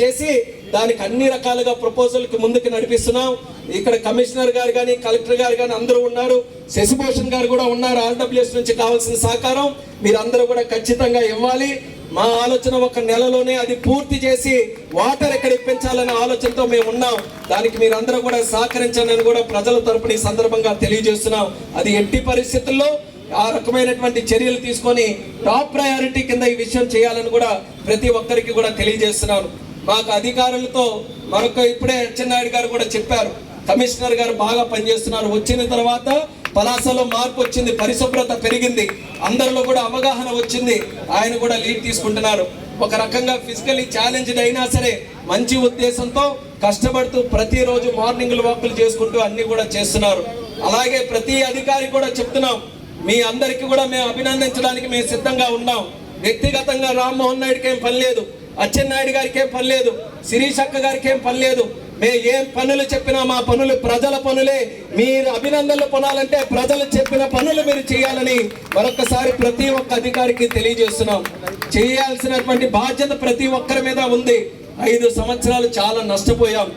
చేసి దానికి అన్ని రకాలుగా ప్రపోజల్కి ముందుకు నడిపిస్తున్నాం. ఇక్కడ కమిషనర్ గారు కానీ కలెక్టర్ గారు కానీ అందరూ ఉన్నారు. శశిభూషణ్ గారు కూడా ఉన్నారు ఆర్డబ్ల్యూఎస్ నుంచి కావాల్సిన సహకారం. మీరందరూ కూడా ఖచ్చితంగా ఇవ్వాలి. మా ఆలోచన ఒక నెలలోనే అది పూర్తి చేసి వాటర్ ఎక్కడ ఇప్పించాలనే ఆలోచనతో మేము ఉన్నాం. దానికి మీరందరూ కూడా సహకరించాలని కూడా ప్రజల తరపున ఈ సందర్భంగా తెలియజేస్తున్నాం. అది ఎట్టి పరిస్థితుల్లో ఆ రకమైనటువంటి చర్యలు తీసుకొని టాప్ ప్రయారిటీ కింద ఈ విషయం చేయాలని కూడా ప్రతి ఒక్కరికి కూడా తెలియజేస్తున్నాను. మాకు అధికారులతో మరొక ఇప్పుడే అచ్చెన్నాయుడు గారు కూడా చెప్పారు. కమిషనర్ గారు బాగా పనిచేస్తున్నారు. వచ్చిన తర్వాత పలాసలో మార్పు వచ్చింది పరిశుభ్రత పెరిగింది. అందరిలో కూడా అవగాహన వచ్చింది. ఆయన కూడా లీడ్ తీసుకుంటున్నారు. ఒక రకంగా ఫిజికలీ ఛాలెంజ్డ్ అయినా సరే మంచి ఉద్దేశంతో కష్టపడుతూ ప్రతిరోజు మార్నింగ్ వాకులు చేసుకుంటూ అన్ని కూడా చేస్తున్నారు. అలాగే ప్రతి అధికారి కూడా చెప్తున్నాం. మీ అందరికీ కూడా మేము అభినందించడానికి మేము సిద్ధంగా ఉన్నాం. వ్యక్తిగతంగా రామ్మోహన్ నాయుడికి ఏం పని లేదు. అచ్చెన్నాయుడు గారికి ఏం పని లేదు శిరీష్ గారికి ఏం పని లేదు. మేము ఏం పనులు చెప్పినా మా పనులు ప్రజల పనులే. మీరు అభినందనలు పొనాలంటే ప్రజలు చెప్పిన పనులు మీరు చేయాలని మరొకసారి ప్రతి ఒక్క అధికారికి తెలియజేస్తున్నాం. చేయాల్సినటువంటి బాధ్యత ప్రతి ఒక్కరి మీద ఉంది. ఐదు సంవత్సరాలు చాలా నష్టపోయాం.